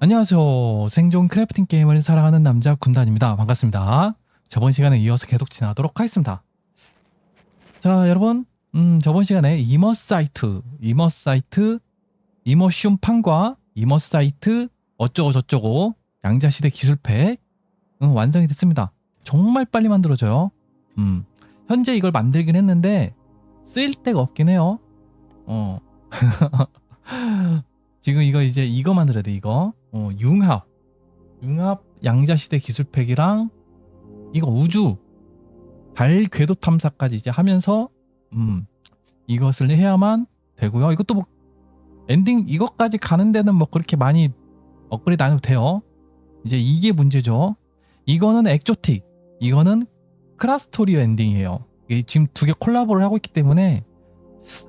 안녕하세요. 생존 크래프팅 게임을 사랑하는 남자 군단입니다. 반갑습니다. 저번 시간에 이어서 계속 진행하도록 하겠습니다. 자, 여러분, 음, 저번 시간에 이머 사이트, 이머 사이트, 이머슘 판과 이머 사이트 어쩌고 저쩌고 양자시대 기술팩 음, 완성이 됐습니다. 정말 빨리 만들어져요. 음, 현재 이걸 만들긴 했는데 쓰일 데가 없긴 해요. 어. 지금 이거 이제 이거 만들어야 돼 이거. 어, 융합. 융합 양자시대 기술팩이랑 이거 우주. 달 궤도 탐사까지 이제 하면서 음 이것을 해야만 되고요. 이것도 뭐 엔딩 이것까지 가는 데는 뭐 그렇게 많이 업그레이드 안 해도 돼요. 이제 이게 문제죠. 이거는 엑조틱. 이거는 크라스토리오 엔딩이에요. 지금 두 개 콜라보를 하고 있기 때문에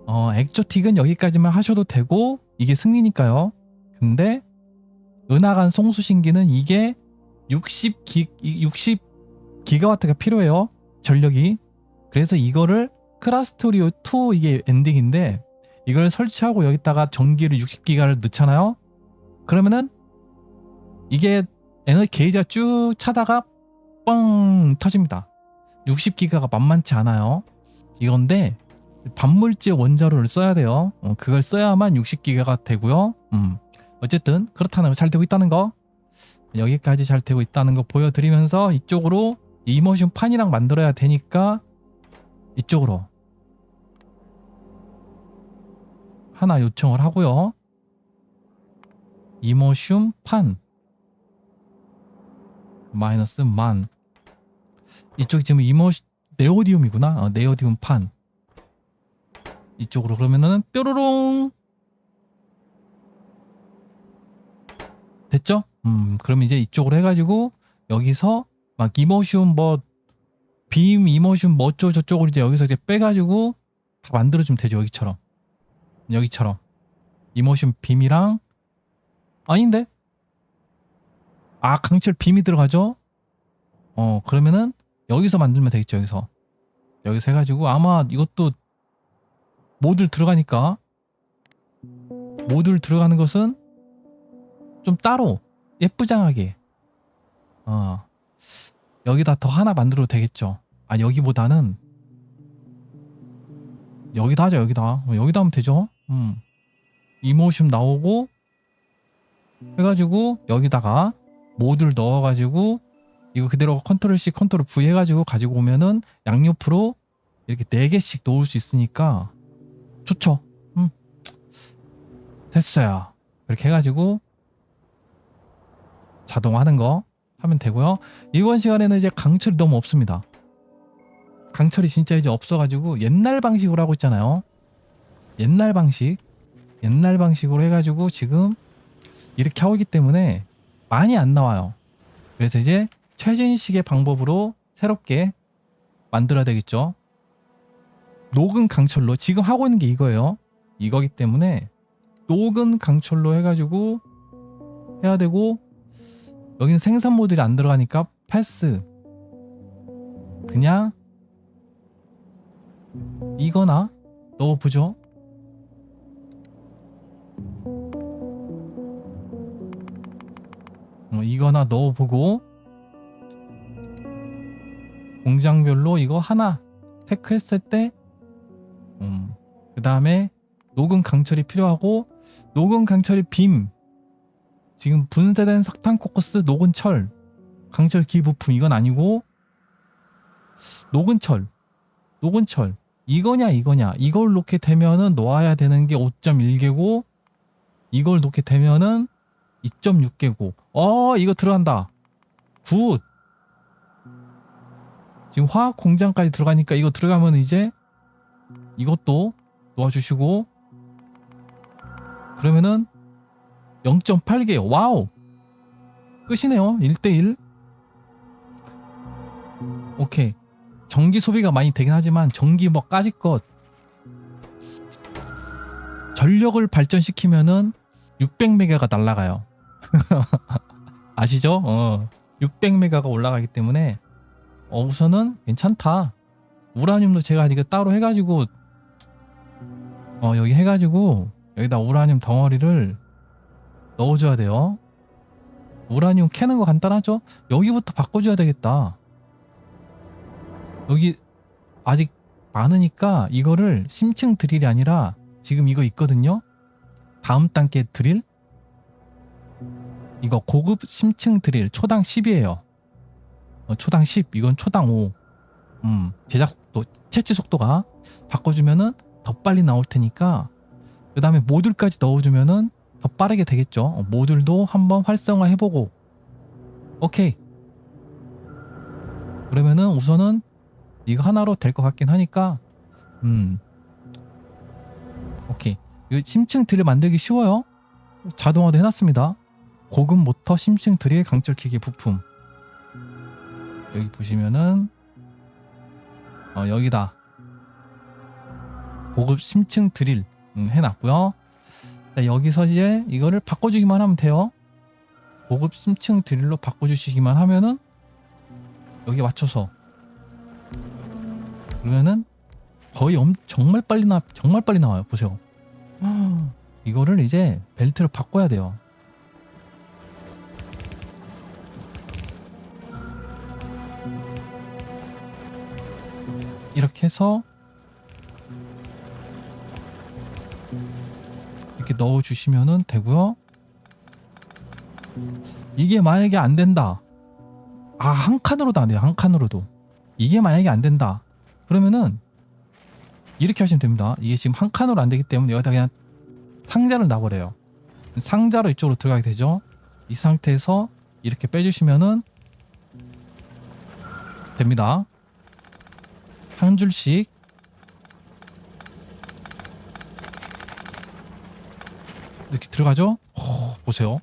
어 엑조틱은 여기까지만 하셔도 되고 이게 승리니까요. 근데 은하간 송수신기는 이게 60기 60 기가와트가 필요해요. 전력이. 그래서 이거를 크라스토리오 2 이게 엔딩인데 이걸 설치하고 여기다가 전기를 60기가를 넣잖아요. 그러면은 이게 에너지 게이지가 쭉 차다가 뻥 터집니다. 60기가가 만만치 않아요. 이건데 반물질 원자로를 써야 돼요. 어, 그걸 써야만 60기가가 되고요. 음. 어쨌든 그렇다는 거 잘 되고 있다는 거 여기까지 잘 되고 있다는 거 보여드리면서 이쪽으로 이머션 판이랑 만들어야 되니까 이쪽으로 하나 요청을 하고요. 이머슘 판 마이너스 만 이쪽이 지금 이머 네오디움이구나. 어, 네오디움 판 이쪽으로 그러면은 뾰로롱. 됐죠? 음 그럼 이제 이쪽으로 해가지고 여기서 막 이모션 뭐빔 이모션 뭐 어쩌고 저쩌고 이제 여기서 이제 빼가지고 다 만들어주면 되죠 여기처럼. 여기처럼. 이모션 빔이랑 아닌데? 아 강철 빔이 들어가죠? 어 그러면은 여기서 만들면 되겠죠 여기서. 여기서 해가지고 아마 이것도 모듈 들어가니까. 모듈 들어가는 것은 좀 따로 예쁘장하게. 어 여기다 더 하나 만들어도 되겠죠. 아 여기보다는. 여기다 하자 여기다 어, 여기다 하면 되죠. 음. 이모션 나오고 해가지고 여기다가 모듈 넣어가지고 이거 그대로 컨트롤 C 컨트롤 V 해가지고 가지고 오면은 양옆으로 이렇게 네 개씩 놓을 수 있으니까 좋죠. 음. 됐어요. 이렇게 해가지고 자동화하는 거 하면 되고요. 이번 시간에는 이제 강철이 너무 없습니다. 강철이 진짜 이제 없어가지고 옛날 방식으로 하고 있잖아요. 옛날 방식, 옛날 방식으로 해가지고 지금 이렇게 하고 있기 때문에 많이 안 나와요. 그래서 이제 최신식의 방법으로 새롭게 만들어야 되겠죠. 녹은 강철로 지금 하고 있는 게 이거예요. 이거기 때문에 녹은 강철로 해가지고 해야 되고 여기는 생산 모듈이 안 들어가니까 패스 그냥 이거나 넣어보죠. 어, 이거나 넣어보고 공장별로 이거 하나 테크했을 때 음, 그 다음에 녹은 강철이 필요하고 녹은 강철이 빔 지금 분쇄된 석탄 코커스 녹은 철 강철 기부품 이건 아니고 녹은 철 녹은 철. 이거냐 이거냐. 이걸 놓게 되면은 놓아야 되는 게 5.1개고 이걸 놓게 되면은 2.6개고. 어 이거 들어간다. 굿. 지금 화학 공장까지 들어가니까 이거 들어가면 이제 이것도 놓아주시고 그러면은 0.8개. 와우! 끝이네요. 1대1 오케이. 전기 소비가 많이 되긴 하지만 전기 뭐 까짓것. 전력을 발전시키면은 600메가가 날라가요. 아시죠? 어. 600메가가 올라가기 때문에 어, 우선은 괜찮다. 우라늄도 제가 이거 따로 해가지고 어 여기 해가지고 여기다 우라늄 덩어리를 넣어줘야 돼요. 우라늄 캐는 거 간단하죠? 여기부터 바꿔줘야 되겠다. 여기 아직 많으니까 이거를 심층 드릴이 아니라 지금 이거 있거든요? 다음 단계 드릴? 이거 고급 심층 드릴 초당 10이에요. 어, 초당 10, 이건 초당 5. 음, 제작 속도, 채취 속도가 바꿔주면은 더 빨리 나올 테니까 그 다음에 모듈까지 넣어주면은 더 빠르게 되겠죠. 어, 모듈도 한번 활성화 해보고 오케이. 그러면은 우선은 이거 하나로 될 것 같긴 하니까 음 오케이. 이거 심층 드릴 만들기 쉬워요. 자동화도 해놨습니다. 고급 모터 심층 드릴 강철 기계 부품 여기 보시면은 어, 여기다 고급 심층 드릴 음, 해놨고요. 자, 여기서 이제 이거를 바꿔주기만 하면 돼요. 고급 심층 드릴로 바꿔주시기만 하면은 여기 맞춰서 그러면은 거의 엄, 정말 빨리 나 정말 빨리 나와요. 보세요. 이거를 이제 벨트를 바꿔야 돼요. 이렇게 해서 이렇게 넣어 주시면은 되고요. 이게 만약에 안 된다. 아, 한 칸으로도 안 돼요. 한 칸으로도. 이게 만약에 안 된다. 그러면은 이렇게 하시면 됩니다. 이게 지금 한 칸으로 안 되기 때문에 여기다 그냥 상자를 놔버려요. 상자로 이쪽으로 들어가게 되죠. 이 상태에서 이렇게 빼주시면은 됩니다. 한 줄씩 이렇게 들어가죠? 어, 보세요.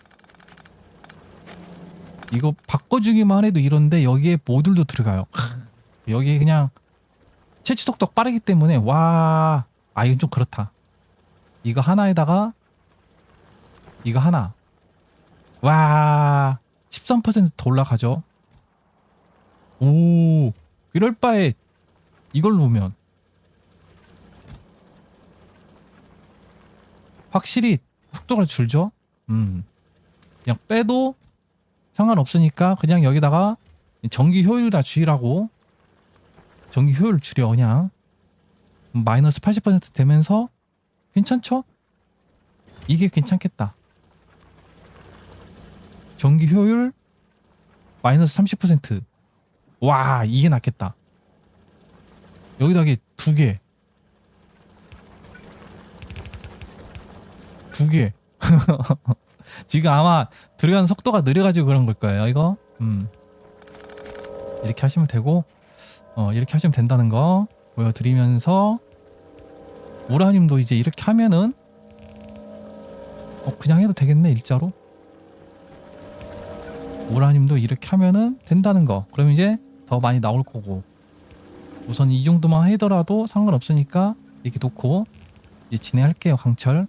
이거 바꿔주기만 해도 이런데 여기에 모듈도 들어가요. 여기 그냥 채취 속도 빠르기 때문에 와, 아 이건 좀 그렇다. 이거 하나에다가 이거 하나. 와, 13%더 올라가죠. 오, 이럴 바에 이걸 놓으면 확실히 속도가 줄죠. 음, 그냥 빼도 상관없으니까 그냥 여기다가 전기 효율 다 줄이라고 전기 효율 줄여 그냥 마이너스 80% 되면서 괜찮죠? 이게 괜찮겠다. 전기 효율 마이너스 30%. 와, 이게 낫겠다. 여기다가 두 개. 두 개. 지금 아마 들어가는 속도가 느려가지고 그런 걸 거예요, 이거. 음. 이렇게 하시면 되고, 어, 이렇게 하시면 된다는 거 보여드리면서, 우라늄도 이제 이렇게 하면은, 어, 그냥 해도 되겠네, 일자로. 우라늄도 이렇게 하면은 된다는 거. 그럼 이제 더 많이 나올 거고. 우선 이 정도만 하더라도 상관없으니까 이렇게 놓고 이제 진행할게요, 강철.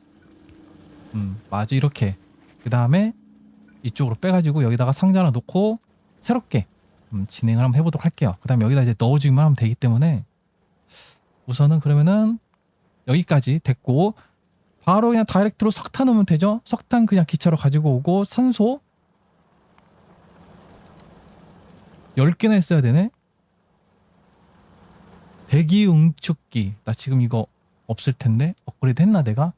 음, 맞아, 이렇게. 그 다음에 이쪽으로 빼가지고 여기다가 상자 하나 놓고 새롭게 음, 진행을 한번 해보도록 할게요. 그 다음에 여기다 이제 넣어주기만 하면 되기 때문에 우선은 그러면은 여기까지 됐고 바로 그냥 다이렉트로 석탄 오면 되죠. 석탄 그냥 기차로 가지고 오고 산소 10개나 했어야 되네. 대기 응축기. 나 지금 이거 없을 텐데. 업그레이드 했나 내가?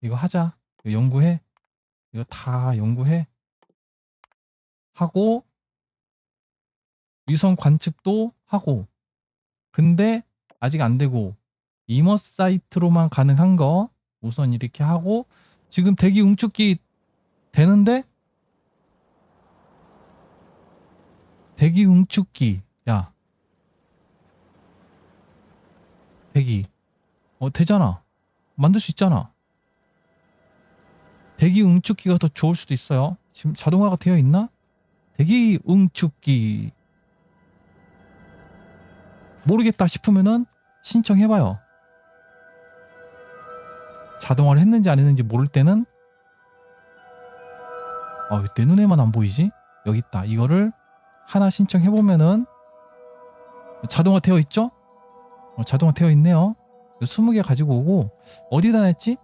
이거 하자. 이거 연구해. 이거 다 연구해. 하고 위성 관측도 하고. 근데 아직 안 되고 이머 사이트로만 가능한 거 우선 이렇게 하고 지금 대기 응축기 되는데? 대기 응축기. 야. 대기. 어 되잖아. 만들 수 있잖아 대기 응축기가 더 좋을 수도 있어요 지금 자동화가 되어 있나 대기 응축기 모르겠다 싶으면은 신청해봐요 자동화를 했는지 안 했는지 모를 때는 아, 왜내 눈에만 안 보이지? 여기 있다. 이거를 하나 신청해 보면은 자동화 되어 있죠? 어, 자동화 되어 있네요. 20개 가지고 오고 어디다 냈지?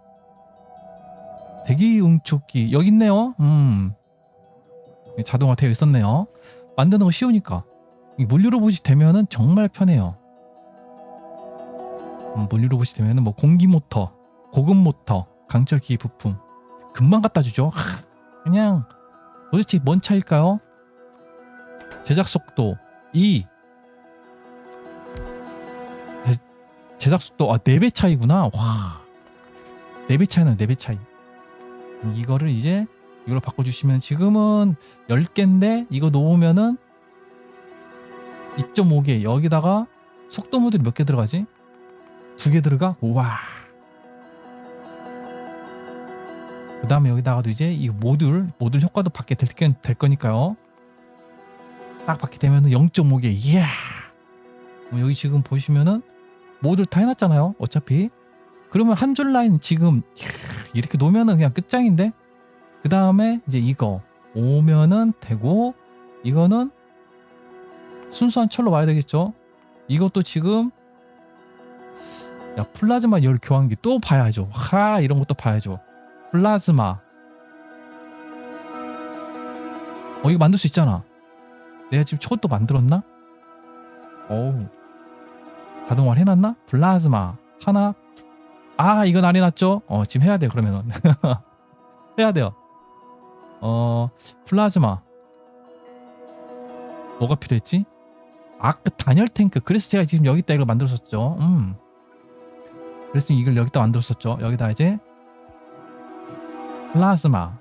대기 응축기 여기 있네요. 음. 자동화 되어 있었네요. 만드는 거 쉬우니까. 이 물류 로봇이 되면은 정말 편해요. 음, 물류 로봇이 되면은 뭐 공기 모터, 고급 모터, 강철 기기 부품 금방 갖다 주죠. 하, 그냥 도대체 뭔 차일까요? 제작 속도 2 제- 제작 속도 아 4배 차이구나. 와. 4배 차이는 4배 차이. 이거를 이제 이걸로 바꿔주시면 지금은 10개인데 이거 놓으면은 2.5개 여기다가 속도 모듈이 몇개 들어가지? 두 개 들어가? 와. 그 다음에 여기다가도 이제 이 모듈 모듈 효과도 받게 될, 거- 될 거니까요. 딱 받게 되면은 0.5개. 이야. 뭐 여기 지금 보시면은 모듈 다 해놨잖아요. 어차피. 그러면 한 줄 라인 지금 이야, 이렇게 놓으면은 그냥 끝장인데. 그 다음에 이제 이거 오면은 되고 이거는 순수한 철로 와야 되겠죠. 이것도 지금 야 플라즈마 열 교환기 또 봐야죠. 하 이런 것도 봐야죠. 플라즈마. 어 이거 만들 수 있잖아. 내가 지금 저것도 만들었나? 어우 자동화를 해놨나? 플라즈마 하나. 아 이건 안 해놨죠? 어 지금 해야 돼 그러면은 해야 돼요. 어 플라즈마 뭐가 필요했지? 아크 단열 탱크. 그래서 제가 지금 여기다 이걸 만들었었죠. 음. 그래서 이걸 여기다 만들었었죠. 여기다 이제 플라즈마,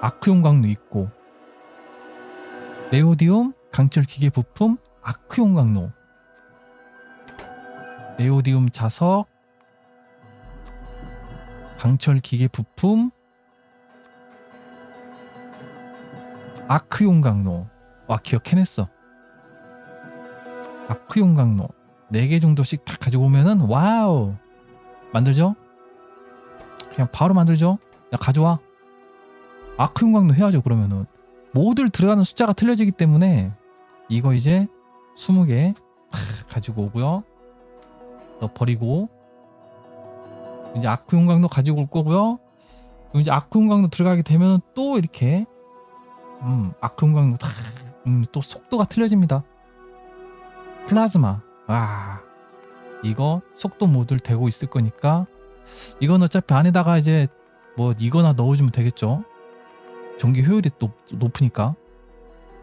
아크용 강로 있고, 네오디움 강철 기계 부품 아크용 강로, 네오디움 자석, 강철 기계 부품, 아크용 강로. 와 기억해냈어. 아크용 강로 4개 정도씩 다 가지고 오면은 와우 만들죠? 그냥 바로 만들죠? 야 가져와 아크용 강로 해야죠 그러면은 모듈 들어가는 숫자가 틀려지기 때문에 이거 이제 20개 가지고 오고요 너 버리고 이제 아크용 강로 가지고 올 거고요 이제 아크용 강로 들어가게 되면 또 이렇게 음 아크용 강로 다 음, 또 속도가 틀려집니다 플라즈마. 와. 이거 속도 모듈 되고 있을 거니까 이건 어차피 안에다가 이제 뭐 이거나 넣어주면 되겠죠. 전기 효율이 높, 높으니까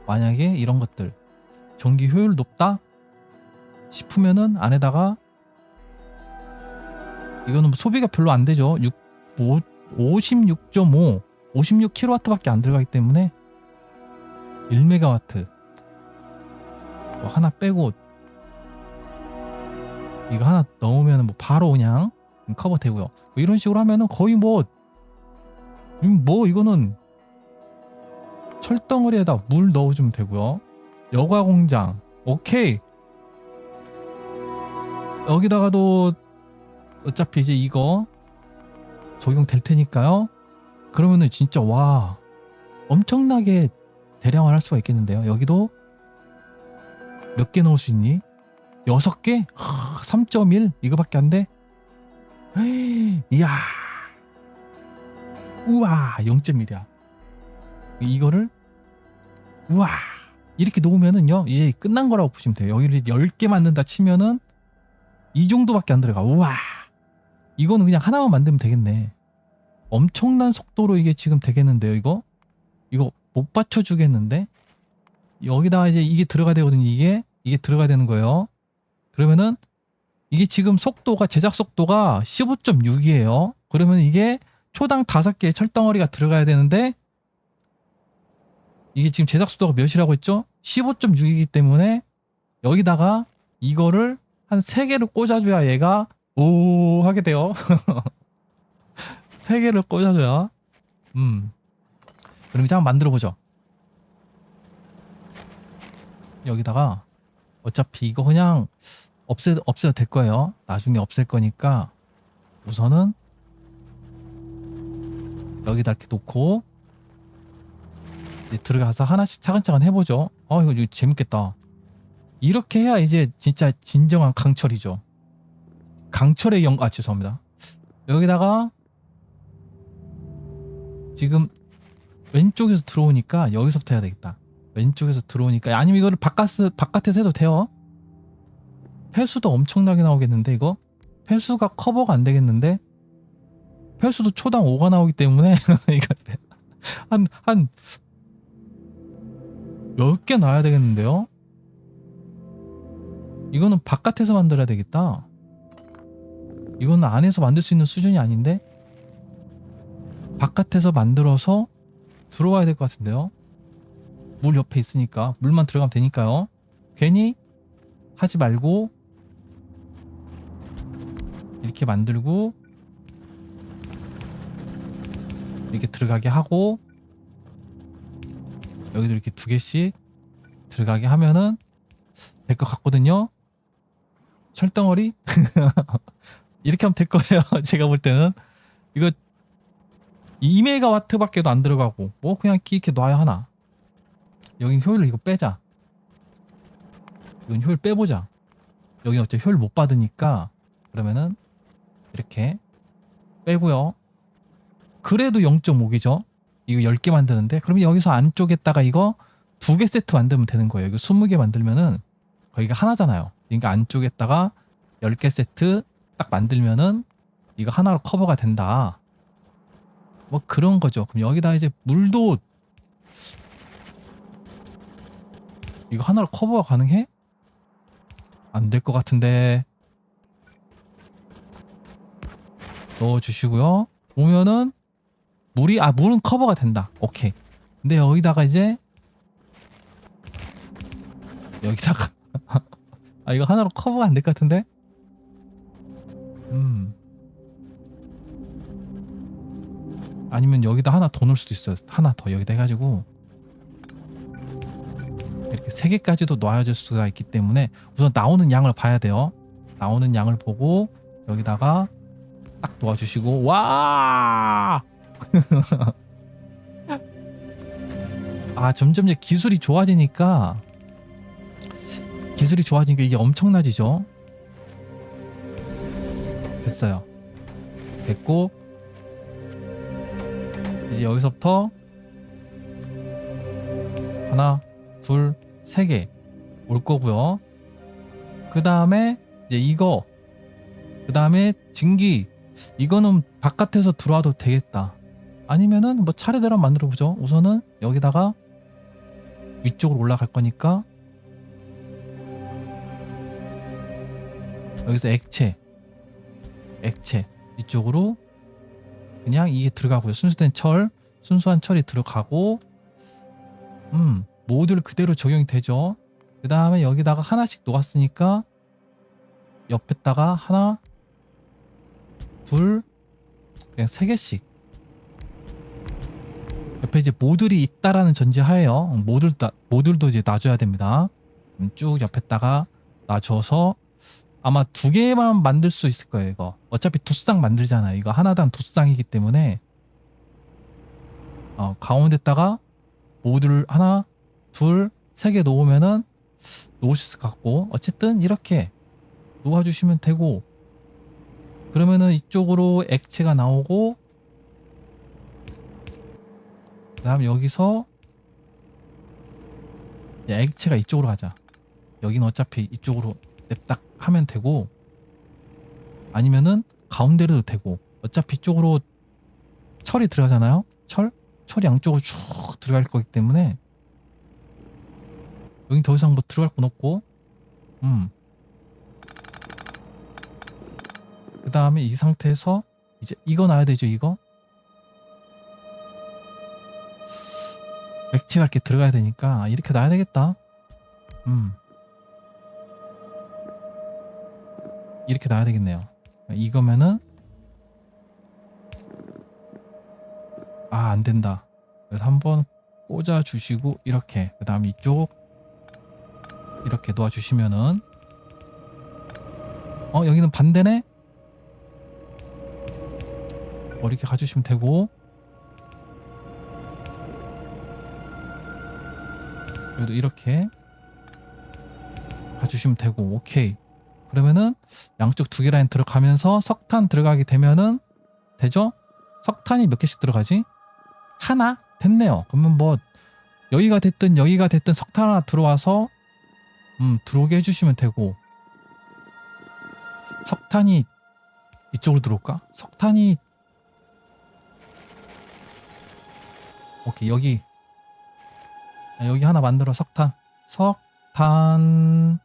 만약에 이런 것들 전기 효율 높다 싶으면은 안에다가 이거는 뭐 소비가 별로 안 되죠. 6, 5, 56.5 56kW밖에 안 들어가기 때문에 1메가와트 뭐 하나 빼고 이거 하나 넣으면 뭐 바로 그냥 커버 되고요. 뭐 이런 식으로 하면은 거의 뭐, 음, 뭐 이거는 철덩어리에다 물 넣어주면 되고요. 여과 공장, 오케이. 여기다가도 어차피 이제 이거 적용될 테니까요. 그러면은 진짜 와 엄청나게 대량화할 수가 있겠는데요. 여기도 몇 개 넣을 수 있니? 여섯 개? 3.1 이거밖에 안 돼? 이야. 우와, 0.1이야. 이거를 우와. 이렇게 놓으면은요. 이제 끝난 거라고 보시면 돼요. 여기를 10개 만든다 치면은 이 정도밖에 안 들어가. 우와. 이거는 그냥 하나만 만들면 되겠네. 엄청난 속도로 이게 지금 되겠는데요, 이거? 이거 못 받쳐 주겠는데? 여기다가 이제 이게 들어가야 되거든요, 이게. 이게 들어가야 되는 거예요. 그러면은 이게 지금 속도가 제작 속도가 15.6이에요. 그러면 이게 초당 5개의 철덩어리가 들어가야 되는데 이게 지금 제작 속도가 몇이라고 했죠? 15.6이기 때문에 여기다가 이거를 한 3개를 꽂아줘야 얘가 오 하게 돼요. 3개를 꽂아줘야 음 그럼 이제 한번 만들어 보죠. 여기다가 어차피 이거 그냥 없애 없애도 될 거예요. 나중에 없앨 거니까 우선은 여기다 이렇게 놓고 이제 들어가서 하나씩 차근차근 해보죠. 어 이거 재밌겠다. 이렇게 해야 이제 진짜 진정한 강철이죠. 강철의 영, 아 죄송합니다. 여기다가 지금 왼쪽에서 들어오니까 여기서부터 해야 되겠다. 왼쪽에서 들어오니까 아니면 이거를 바깥 바깥에서 해도 돼요. 폐수도 엄청나게 나오겠는데 이거 폐수가 커버가 안 되겠는데 폐수도 초당 5가 나오기 때문에 한한 몇개 놔야 되겠는데요? 이거는 바깥에서 만들어야 되겠다. 이거는 안에서 만들 수 있는 수준이 아닌데 바깥에서 만들어서 들어와야 될 것 같은데요. 물 옆에 있으니까 물만 들어가면 되니까요. 괜히 하지 말고 이렇게 만들고 이렇게 들어가게 하고 여기도 이렇게 두 개씩 들어가게 하면은 될 것 같거든요. 철덩어리 이렇게 하면 될 거예요. 제가 볼 때는 이거 2메가와트밖에도 안 들어가고 뭐 그냥 이렇게 놔야 하나. 여긴 효율을 이거 빼자. 이건 효율 빼보자. 여기 어차피 효율 못 받으니까 그러면은 이렇게 빼고요. 그래도 0.5기죠. 이거 10개 만드는데 그러면 여기서 안쪽에다가 이거 두 개 세트 만들면 되는 거예요. 이거 20개 만들면은 거기가 하나잖아요. 그러니까 안쪽에다가 10개 세트 딱 만들면은 이거 하나로 커버가 된다. 뭐 그런 거죠. 그럼 여기다 이제 물도 이거 하나로 커버가 가능해? 안 될 것 같은데 넣어주시고요. 보면은 물이 아 물은 커버가 된다. 오케이. 근데 여기다가 이제 여기다가 아 이거 하나로 커버가 안 될 것 같은데? 음. 아니면 여기다 하나 더 넣을 수도 있어요. 하나 더 여기다 해가지고 이렇게 세 개까지도 놔줄 수가 있기 때문에 우선 나오는 양을 봐야 돼요. 나오는 양을 보고 여기다가 딱 놓아주시고 와! 아 점점 기술이 좋아지니까 기술이 좋아지니까 이게 엄청나지죠. 됐어요. 됐고 이제 여기서부터 하나, 둘, 세 개 올 거고요. 그 다음에 이제 이거, 그 다음에 증기 이거는 바깥에서 들어와도 되겠다. 아니면은 뭐 차례대로 만들어 보죠. 우선은 여기다가 위쪽으로 올라갈 거니까 여기서 액체, 액체 이쪽으로 그냥 이게 들어가고요. 순수된 철, 순수한 철이 들어가고, 음, 모듈 그대로 적용이 되죠. 그 다음에 여기다가 하나씩 놓았으니까 옆에다가 하나, 둘, 그냥 세 개씩. 옆에 이제 모듈이 있다라는 전제하에요. 모듈 모듈도 이제 놔줘야 됩니다. 음, 쭉 옆에다가 놔줘서 아마 두 개만 만들 수 있을 거예요, 이거. 어차피 두 쌍 만들잖아요. 이거 하나당 두 쌍이기 때문에 어, 가운데다가 모듈 하나, 둘, 세 개 놓으면은 있을 것 같고 어쨌든 이렇게 놓아주시면 되고 그러면은 이쪽으로 액체가 나오고 그 다음 여기서 야, 액체가 이쪽으로 가자. 여기는 어차피 이쪽으로 냅딱 하면 되고 아니면은 가운데로도 되고 어차피 이쪽으로 철이 들어가잖아요. 철? 철이 양쪽으로 쭉 들어갈 거기 때문에 여기 더 이상 뭐 들어갈 건 없고 음. 그 다음에 이 상태에서 이제 이거 놔야 되죠 이거 액체가 이렇게 들어가야 되니까 이렇게 놔야 되겠다 음 이렇게 놔야 되겠네요. 이거면은 아 안된다. 그래서 한번 꽂아 주시고 이렇게 그 다음 이쪽 이렇게 놓아 주시면은 어 여기는 반대네? 어, 이렇게 가주시면 되고. 여기도 이렇게 가주시면 되고. 오케이 그러면은 양쪽 두 개 라인 들어가면서 석탄 들어가게 되면은 되죠? 석탄이 몇 개씩 들어가지? 하나 됐네요. 그러면 뭐 여기가 됐든 여기가 됐든 석탄 하나 들어와서 음 들어오게 해주시면 되고 석탄이 이쪽으로 들어올까? 석탄이 오케이 여기 아, 여기 하나 만들어 석탄 석탄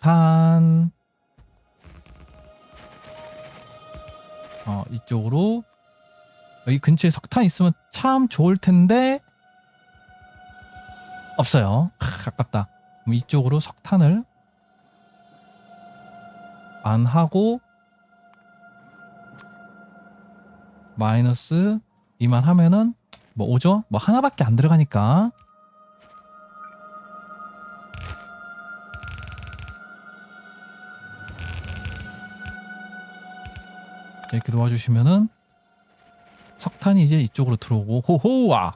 탄 어 이쪽으로. 여기 근처에 석탄 있으면 참 좋을 텐데 없어요. 크, 아깝다. 그럼 이쪽으로 석탄을 안 하고 마이너스 2만 하면은 뭐 오죠? 뭐 하나밖에 안 들어가니까 이렇게 놓아주시면은 석탄이 이제 이쪽으로 들어오고 호호와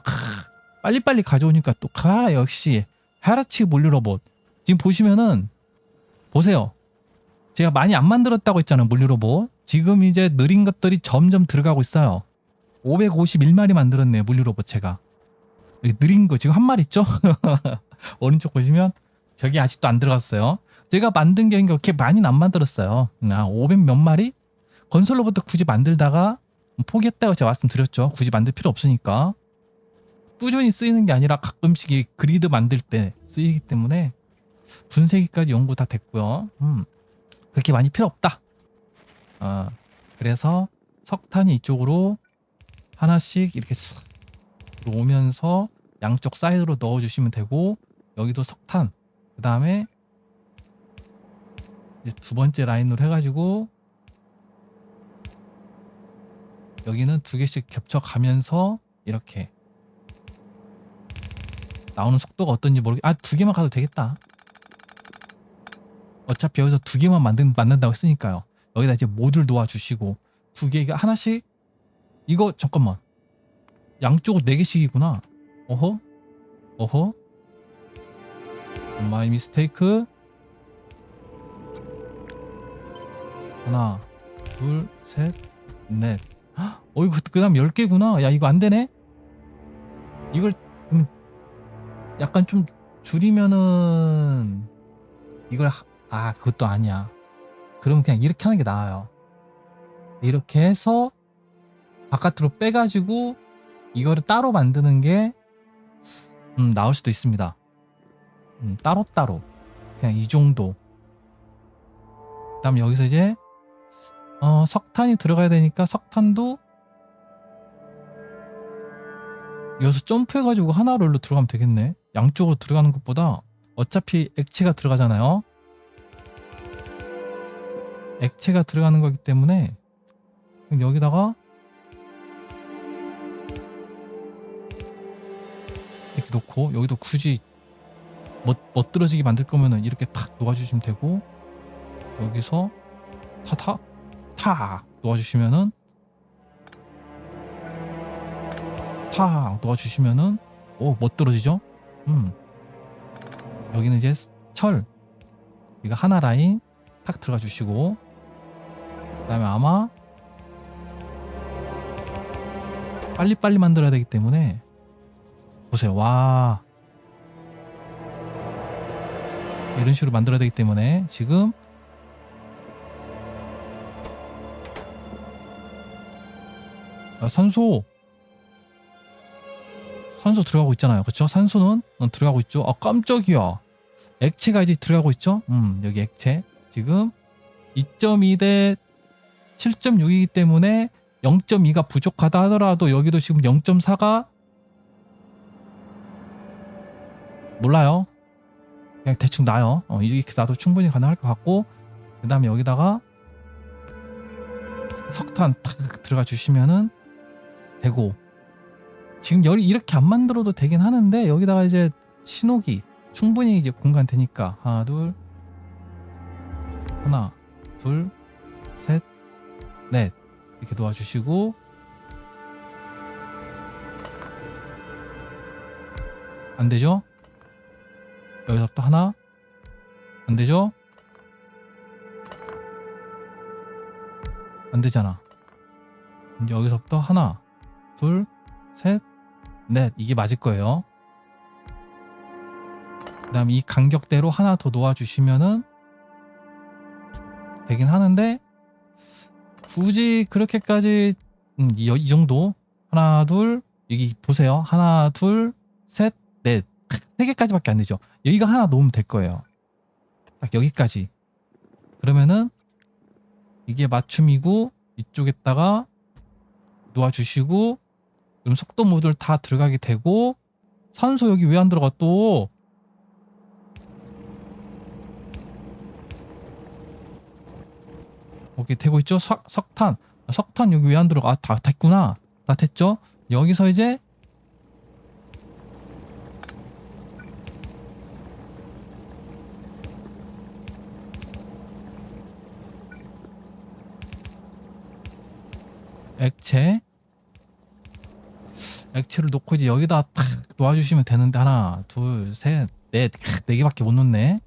빨리빨리 가져오니까 또 가 역시. 하라치 물류로봇. 지금 보시면은 보세요. 제가 많이 안 만들었다고 했잖아요 물류 로봇. 지금 이제 느린 것들이 점점 들어가고 있어요. 551마리 만들었네요 물류 로봇 제가. 여기 느린 거 지금 한 마리 있죠? 오른쪽 보시면 저기 아직도 안 들어갔어요. 제가 만든 게 그렇게 많이는 안 만들었어요. 아, 500 몇 마리 건설로부터 굳이 만들다가 포기했다고 제가 말씀드렸죠. 굳이 만들 필요 없으니까. 꾸준히 쓰이는 게 아니라 가끔씩 이 그리드 만들 때 쓰이기 때문에 분쇄기까지 연구 다 됐고요. 음, 그렇게 많이 필요 없다. 아, 그래서 석탄이 이쪽으로 하나씩 이렇게 싹 들어오면서 양쪽 사이드로 넣어주시면 되고 여기도 석탄 그 다음에 두 번째 라인으로 해가지고 여기는 두 개씩 겹쳐가면서 이렇게 나오는 속도가 어떤지 모르겠 아 두 개만 가도 되겠다. 어차피 여기서 두 개만 만든, 만든다고 했으니까요. 여기다 이제 모듈 놓아주시고 두 개가 하나씩 이거 잠깐만. 양쪽으로 네 개씩이구나. 어허? 어허? 마이 미스테이크 하나 둘 셋 넷 어 이거 그 다음 10개구나. 야 이거 안 되네. 이걸 음, 약간 좀 줄이면은 이걸 하- 아 그것도 아니야. 그럼 그냥 이렇게 하는 게 나아요. 이렇게 해서 바깥으로 빼가지고 이거를 따로 만드는 게 음, 나올 수도 있습니다. 음, 따로 따로 그냥 이 정도. 그 다음 여기서 이제 어, 석탄이 들어가야 되니까 석탄도 여기서 점프해가지고 하나로 일로 들어가면 되겠네. 양쪽으로 들어가는 것보다 어차피 액체가 들어가잖아요. 액체가 들어가는 거기 때문에 여기다가 이렇게 놓고 여기도 굳이 멋, 멋들어지게 만들 거면은 이렇게 탁 놓아주시면 되고 여기서 타타 탁 놓아주시면은 팍 놓아주시면은 오 멋들어지죠? 음. 여기는 이제 철. 이거 하나 라인 탁 들어가 주시고 그 다음에 아마 빨리빨리 만들어야 되기 때문에 보세요. 와. 이런 식으로 만들어야 되기 때문에 지금 아, 산소. 산소 들어가고 있잖아요. 그쵸? 산소는 어, 들어가고 있죠? 아 깜짝이야. 액체가 이제 들어가고 있죠? 음 여기 액체. 지금 2.2 대 7.6이기 때문에 0.2가 부족하다 하더라도 여기도 지금 0.4가 몰라요. 그냥 대충 나요. 어, 이렇게 나도 충분히 가능할 것 같고 그 다음에 여기다가 석탄 탁 들어가 주시면은 되고 지금 열이 이렇게 안 만들어도 되긴 하는데 여기다가 이제 신호기 충분히 이제 공간 되니까 하나 둘 하나 둘셋넷 이렇게 놓아주시고 안 되죠? 여기서 또 하나 안 되죠? 안 되잖아. 여기서부터 하나, 둘, 셋, 넷. 이게 맞을 거예요. 그 다음 이 간격대로 하나 더 놓아주시면은 되긴 하는데 굳이 그렇게까지 음, 이, 이 정도. 하나 둘 여기 보세요. 하나 둘 셋 넷 세 개까지밖에 안 되죠. 여기가 하나 놓으면 될 거예요. 딱 여기까지. 그러면은 이게 맞춤이고 이쪽에다가 놓아주시고 그럼 속도 모듈 다 들어가게 되고 산소 여기 왜 안 들어가 또? 오케이 되고 있죠? 석, 석탄. 석탄 여기 왜 안 들어가? 아, 다 됐구나. 다 됐죠? 여기서 이제 액체 액체를 놓고 이제 여기다 탁 놓아주시면 되는데 하나 둘셋넷네 개밖에 못 놓네.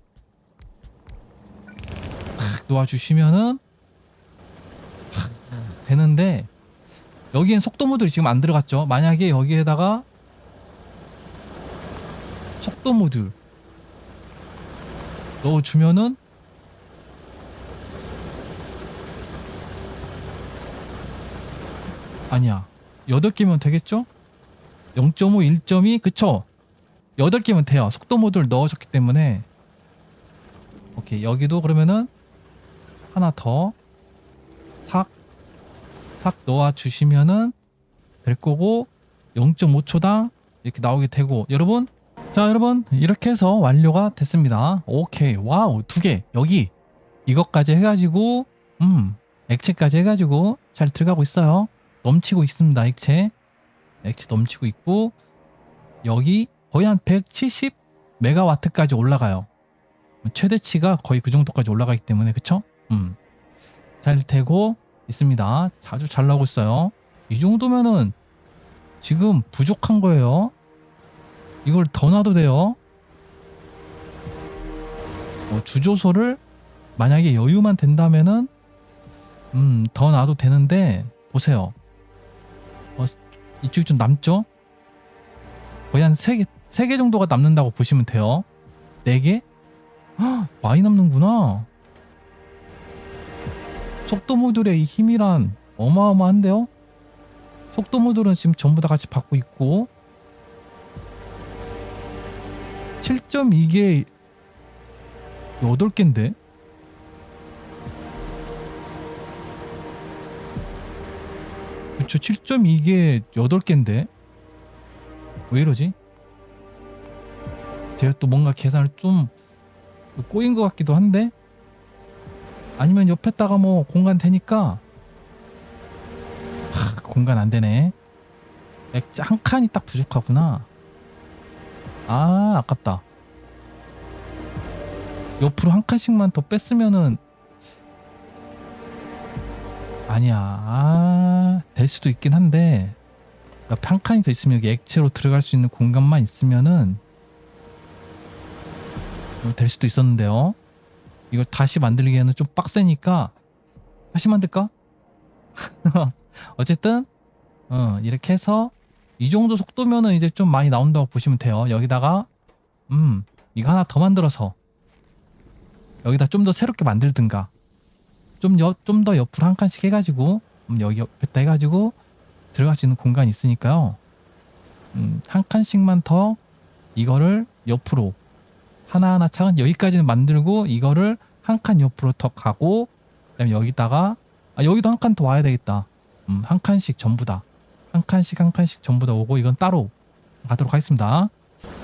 탁 놓아주시면은 탁 되는데 여기엔 속도 모듈이 지금 안 들어갔죠. 만약에 여기에다가 속도 모듈 넣어주면은 아니야. 8개면 되겠죠? 0.5, 1.2 그쵸? 8개면 돼요. 속도 모듈 넣으셨기 때문에. 오케이 여기도 그러면은 하나 더 탁, 탁 넣어 주시면은 될 거고 0.5초당 이렇게 나오게 되고. 여러분 자 여러분 이렇게 해서 완료가 됐습니다. 오케이 와우 두 개. 여기 이것까지 해가지고 음 액체까지 해가지고 잘 들어가고 있어요. 넘치고 있습니다 액체 액체 넘치고 있고 여기 거의 한 170 메가와트까지 올라가요. 최대치가 거의 그 정도까지 올라가기 때문에 그쵸? 음. 잘 되고 있습니다. 아주 잘 나오고 있어요. 이 정도면은 지금 부족한 거예요. 이걸 더 놔도 돼요. 어, 주조소를 만약에 여유만 된다면은 음, 더 놔도 되는데 보세요. 어, 이쪽이 좀 남죠? 거의 한 3개, 3개 정도가 남는다고 보시면 돼요 4개? 헉, 많이 남는구나 속도 모듈의 이 힘이란 어마어마한데요? 속도 모듈은 지금 전부 다 같이 받고 있고 7.2개 8개인데? 그쵸 7.2개 8개인데 왜 이러지? 제가 또 뭔가 계산을 좀 꼬인 것 같기도 한데 아니면 옆에다가 뭐 공간 되니까 하, 공간 안 되네. 액자 한 칸이 딱 부족하구나. 아 아깝다. 옆으로 한 칸씩만 더 뺐으면은 아니야. 아, 될 수도 있긴 한데 옆에 한 칸이 더 있으면 여기 액체로 들어갈 수 있는 공간만 있으면은 어, 될 수도 있었는데요. 이걸 다시 만들기에는 좀 빡세니까 다시 만들까? 어쨌든 어, 이렇게 해서 이 정도 속도면은 이제 좀 많이 나온다고 보시면 돼요. 여기다가 음 이거 하나 더 만들어서 여기다 좀 더 새롭게 만들든가 좀좀더 옆으로 한 칸씩 해가지고 음, 여기 옆에다 해가지고 들어갈 수 있는 공간이 있으니까요. 음, 한 칸씩만 더 이거를 옆으로 하나하나 차근 여기까지는 만들고 이거를 한 칸 옆으로 더 가고 그다음에 여기다가 아, 여기도 한 칸 더 와야 되겠다. 음, 한 칸씩 전부 다. 한 칸씩 한 칸씩 전부 다 오고 이건 따로 가도록 하겠습니다.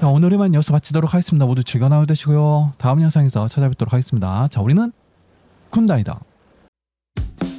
자, 오늘의만 여기서 마치도록 하겠습니다. 모두 즐거운 하루 되시고요. 다음 영상에서 찾아뵙도록 하겠습니다. 자, 우리는 쿤다이다. Bye.